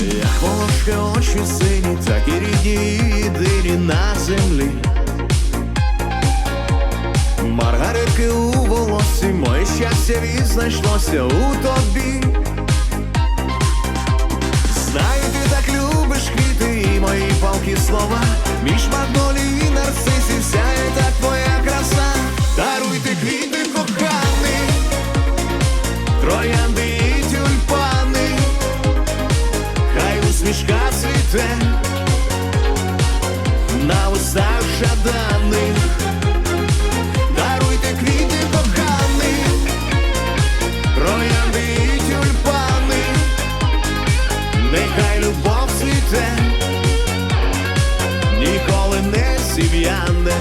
Як волошки очі сині, так і рідні єдині на землі. Маргаритки у волосі, моє щастя відзнайшлося у тобі. Знаю, ти так любиш квіти і мої палкі слова. Між магнолій і нарцисів усмішка цвіте на устах жаданих. Даруйте квіти, коханий, троянди тюльпани. Нехай любов цвіте, ніколи не зів'яне.